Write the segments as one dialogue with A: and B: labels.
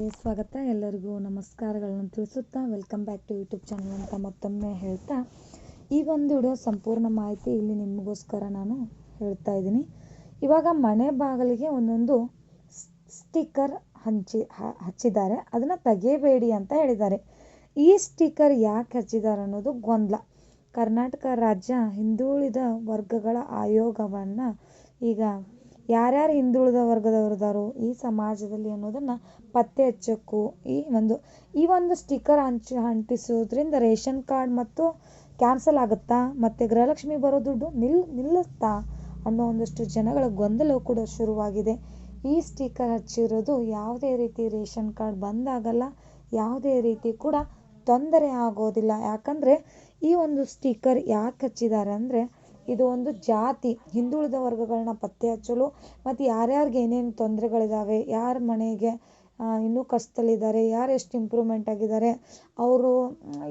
A: ಸ್ವಾಗತ. ಎಲ್ಲರಿಗೂ ನಮಸ್ಕಾರಗಳನ್ನು ತಿಳಿಸುತ್ತಾ welcome back to YouTube channel ಅಂತ ಮತ್ತೊಮ್ಮೆ ಹೇಳ್ತಾ, ಈ ಒಂದು ವಿಡಿಯೋ ಸಂಪೂರ್ಣ ಮಾಹಿತಿ ಇಲ್ಲಿ ನಿಮಗೋಸ್ಕರ ನಾನು ಹೇಳ್ತಾ ಇದ್ದೀನಿ. ಇವಾಗ ಮನೆ ಬಾಗಿಲಿಗೆ ಒಂದೊಂದು ಸ್ಟಿಕ್ಕರ್ ಹಂಚಿ ಹಚ್ಚಿದ್ದಾರೆ. ಅದನ್ನು ತೆಗೆಯಬೇಡಿ ಅಂತ ಹೇಳಿದ್ದಾರೆ. ಈ ಸ್ಟಿಕ್ಕರ್ ಯಾಕೆ ಹಚ್ಚಿದ್ದಾರೆ ಅನ್ನೋದು ಗೊಂದಲ. ಕರ್ನಾಟಕ ರಾಜ್ಯ ಹಿಂದುಳಿದ ವರ್ಗಗಳ ಆಯೋಗವನ್ನು ಈಗ ಯಾರ್ಯಾರು ಹಿಂದುಳಿದ ವರ್ಗದವರಿದಾರೋ ಈ ಸಮಾಜದಲ್ಲಿ ಅನ್ನೋದನ್ನು ಪತ್ತೆ ಹಚ್ಚೋಕ್ಕೂ ಈ ಒಂದು ಈ ಒಂದು ಸ್ಟಿಕ್ಕರ್ ಹಂಚಿ, ಅಂಟಿಸೋದ್ರಿಂದ ರೇಷನ್ ಕಾರ್ಡ್ ಮತ್ತು ಕ್ಯಾನ್ಸಲ್ ಆಗುತ್ತಾ? ಮತ್ತು ಗೃಹಲಕ್ಷ್ಮಿ ಬರೋ ದುಡ್ಡು ನಿಲ್, ನಿಲ್ಲುತ್ತಾ? ಅನ್ನೋ ಒಂದಷ್ಟು ಜನಗಳ ಗೊಂದಲ ಕೂಡ ಶುರುವಾಗಿದೆ. ಈ ಸ್ಟಿಕ್ಕರ್ ಹಚ್ಚಿರೋದು ಯಾವುದೇ ರೀತಿ ರೇಷನ್ ಕಾರ್ಡ್ ಬಂದಾಗಲ್ಲ, ಯಾವುದೇ ರೀತಿ ಕೂಡ ತೊಂದರೆ ಆಗೋದಿಲ್ಲ. ಯಾಕಂದರೆ ಈ ಒಂದು ಸ್ಟಿಕ್ಕರ್ ಯಾಕೆ ಹಚ್ಚಿದ್ದಾರೆ ಅಂದರೆ ಇದು ಒಂದು ಜಾತಿ. ಹಿಂದುಳಿದ ವರ್ಗಗಳನ್ನ ಪತ್ತೆ ಹಚ್ಚಲು ಮತ್ತು ಯಾರ್ಯಾರಿಗೆ ಏನೇನು ತೊಂದರೆಗಳಿದ್ದಾವೆ ಯಾರ ಮನೆಗೆ ಇನ್ನೂ ಕಷ್ಟದಲ್ಲಿದ್ದಾರೆ, ಯಾರು ಎಷ್ಟು ಇಂಪ್ರೂವ್ಮೆಂಟ್ ಆಗಿದ್ದಾರೆ, ಅವರು,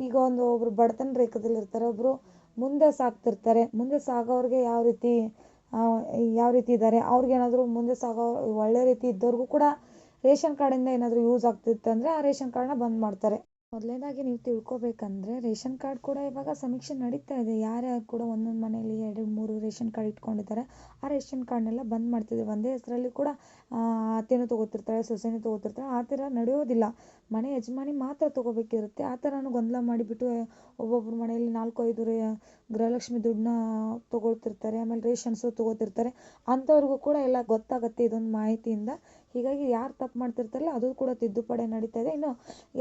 A: ಈಗ ಒಂದು ಒಬ್ರು ಬಡತನ ರೇಖೆದಲ್ಲಿರ್ತಾರೆ ಒಬ್ಬರು ಮುಂದೆ ಸಾಗ್ತಿರ್ತಾರೆ. ಮುಂದೆ ಸಾಗೋರಿಗೆ ಯಾವ ರೀತಿ ಯಾವ ರೀತಿ ಇದ್ದಾರೆ ಅವ್ರಿಗೇನಾದರೂ ಮುಂದೆ ಸಾಗೋ ಒಳ್ಳೆ ರೀತಿ ಇದ್ದವ್ರಿಗೂ ಕೂಡ ರೇಷನ್ ಕಾರ್ಡಿಂದ ಏನಾದರೂ ಯೂಸ್ ಆಗ್ತಿತ್ತು ಅಂದರೆ ಆ ರೇಷನ್ ಕಾರ್ಡನ್ನ ಬಂದ್ ಮಾಡ್ತಾರೆ. ಮೊದಲನೇದಾಗಿ ನೀವು ತಿಳ್ಕೊಬೇಕಂದ್ರೆ ರೇಷನ್ ಕಾರ್ಡ್ ಕೂಡ ಇವಾಗ ಸಮೀಕ್ಷೆ ನಡೀತಾ ಇದೆ. ಯಾರ್ಯಾರು ಕೂಡ ಒಂದೊಂದು ಮನೆಯಲ್ಲಿ ಎರಡು, ಮೂರು ರೇಷನ್ ಕಾರ್ಡ್ ಇಟ್ಕೊಂಡಿದ್ದಾರೆ. ಆ ರೇಷನ್ ಕಾರ್ಡ್ನೆಲ್ಲ ಬಂದ್ ಮಾಡ್ತಿದೆ ಒಂದೇ ಹೆಸರಲ್ಲಿ ಕೂಡ ಅತ್ತೆನೂ ತಗೋತಿರ್ತಾಳೆ ಸೊಸೆನೂ ತಗೋತಿರ್ತಾಳೆ ಆ ಥರ ನಡೆಯೋದಿಲ್ಲ. ಮನೆ ಯಜಮಾನಿ ಮಾತ್ರ ತಗೋಬೇಕಿರುತ್ತೆ. ಆ ಥರನೂ ಗೊಂದಲ ಮಾಡಿಬಿಟ್ಟು ಒಬ್ಬೊಬ್ರ ಮನೆಯಲ್ಲಿ ನಾಲ್ಕು, ಐದು ರೇ, ಗೃಹಲಕ್ಷ್ಮಿ ದುಡ್ಡನ್ನ ತಗೊಳ್ತಿರ್ತಾರೆ, ಆಮೇಲೆ ರೇಷನ್ಸು ತಗೋತಿರ್ತಾರೆ. ಅಂಥವ್ರಿಗೂ ಕೂಡ ಎಲ್ಲ ಗೊತ್ತಾಗುತ್ತೆ ಇದೊಂದು ಮಾಹಿತಿಯಿಂದ. ಹೀಗಾಗಿ ಯಾರು ತಪ್ಪು ಮಾಡ್ತಿರ್ತಾರಲ್ಲ, ಅದು ಕೂಡ ತಿದ್ದುಪಡಿ ನಡೀತಾ ಇದೆ. ಇನ್ನು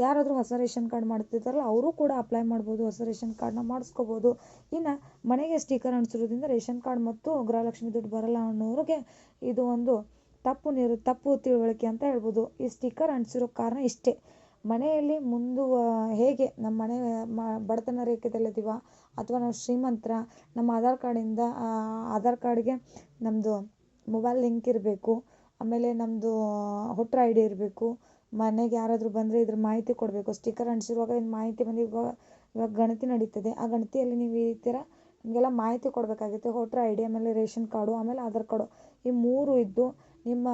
A: ಯಾರಾದರೂ ಹೊಸ ರೇಷನ್ ಕಾರ್ಡ್ ಮಾಡ್ತಿರ್ತಾರಲ್ಲ, ಅವರು ಕೂಡ ಅಪ್ಲೈ ಮಾಡ್ಬೋದು, ಹೊಸ ರೇಷನ್ ಕಾರ್ಡ್ನ ಮಾಡಿಸ್ಕೋಬೋದು. ಇನ್ನು ಮನೆಗೆ ಸ್ಟಿಕರ್ ಅಂಟಿಸಿರೋದ್ರಿಂದ ರೇಷನ್ ಕಾರ್ಡ್ ಮತ್ತು ಗೃಹಲಕ್ಷ್ಮಿ ದುಡ್ಡು ಬರಲ್ಲ ಅನ್ನೋರಿಗೆ ಇದು ಒಂದು ತಪ್ಪು ನಿರು, ತಪ್ಪು ತಿಳುವಳಿಕೆ ಅಂತ ಹೇಳ್ಬೋದು. ಈ ಸ್ಟಿಕ್ಕರ್ ಅಂಟಿಸಿರೋ ಕಾರಣ ಇಷ್ಟೇ. ಮನೆಯಲ್ಲಿ ಮುಂದುವ ಹೇಗೆ ನಮ್ಮ ಮನೆ, ಮ, ಬಡತನ ರೇಖೆದಲ್ಲಿದ್ದೀವ ಅಥವಾ ನಾವು ಶ್ರೀಮಂತರ, ನಮ್ಮ ಆಧಾರ್ ಕಾರ್ಡಿಂದ ಆಧಾರ್ ಕಾರ್ಡ್ಗೆ ನಮ್ಮದು ಮೊಬೈಲ್ ಲಿಂಕ್ ಇರಬೇಕು, ಆಮೇಲೆ ನಮ್ಮದು ವೋಟ್ರ್ ಐ ಡಿ ಇರಬೇಕು, ಮನೆಗೆ ಯಾರಾದರೂ ಬಂದರೆ ಇದ್ರ ಮಾಹಿತಿ ಕೊಡಬೇಕು. ಸ್ಟಿಕ್ಕರ್ ಅಂಟಿಸಿರುವಾಗ ಏನು ಮಾಹಿತಿ ಬಂದು ಇವಾಗ ಇವಾಗ ಗಣತಿ ನಡೀತದೆ. ಆ ಗಣತಿಯಲ್ಲಿ ನೀವು ಈ ಥರ ನಿಮಗೆಲ್ಲ ಮಾಹಿತಿ ಕೊಡಬೇಕಾಗುತ್ತೆ. ವೋಟ್ರ್ ಐ ಡಿ ಆಮೇಲೆ ರೇಷನ್ ಕಾರ್ಡು, ಆಮೇಲೆ ಆಧಾರ್ ಕಾರ್ಡು. ಈ ಮೂರು ಇದ್ದು ನಿಮ್ಮ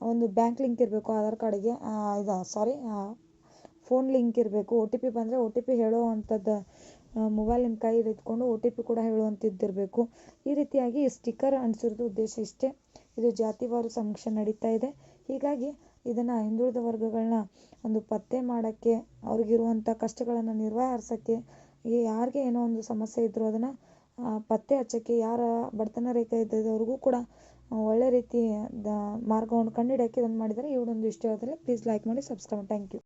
A: ಒಂದು ಬ್ಯಾಂಕ್ ಲಿಂಕ್ ಇರಬೇಕು, ಆಧಾರ್ ಕಾರ್ಡಿಗೆ ಇದು ಸಾರಿ ಫೋನ್ ಲಿಂಕ್ ಇರಬೇಕು. ಒ ಟಿ ಪಿ ಬಂದರೆ ಒ ಟಿ ಪಿ ಹೇಳುವಂಥದ್ದು ಮೊಬೈಲ್ ನಿಮ್ಮ ಕೈಯಲ್ಲಿ ಇಟ್ಕೊಂಡು ಒ ಟಿ ಪಿ ಕೂಡ ಹೇಳುವಂಥದ್ದಿರಬೇಕು ಈ ರೀತಿಯಾಗಿ ಸ್ಟಿಕ್ಕರ್ ಅಂಟಿಸಿರೋದು ಉದ್ದೇಶ ಇಷ್ಟೇ. ಇದು ಜಾತಿವಾರು ಸಮೀಕ್ಷೆ ನಡೀತಾ ಇದೆ. ಹೀಗಾಗಿ ಇದನ್ನು ಹಿಂದುಳಿದ ವರ್ಗಗಳನ್ನ ಒಂದು ಪತ್ತೆ ಮಾಡೋಕ್ಕೆ, ಅವ್ರಿಗಿರುವಂಥ ಕಷ್ಟಗಳನ್ನು ನಿರ್ವಹಿಸೋಕ್ಕೆ ಯಾರಿಗೆ ಏನೋ ಒಂದು ಸಮಸ್ಯೆ ಇದ್ದರೂ ಅದನ್ನು ಪತ್ತೆ ಹಚ್ಚೋಕ್ಕೆ, ಯಾರ ಬಡತನ ರೇಖೆ ಇದ್ದವ್ರಿಗೂ ಕೂಡ ಆ, ಒಳ್ಳೆ ರೀತಿ ದ ಮಾರ್ಗವನ್ನು ಕಂಡುಹಿಡಿಯೋಕ್ಕೆ ಇದನ್ನು ಮಾಡಿದ್ದಾರೆ ಈ ಒಂದು ಇಷ್ಟ ಆದರೆ ಪ್ಲೀಸ್ ಲೈಕ್ ಮಾಡಿ ಸಬ್ಸ್ಕ್ರೈಬ್ ಥ್ಯಾಂಕ್ ಯು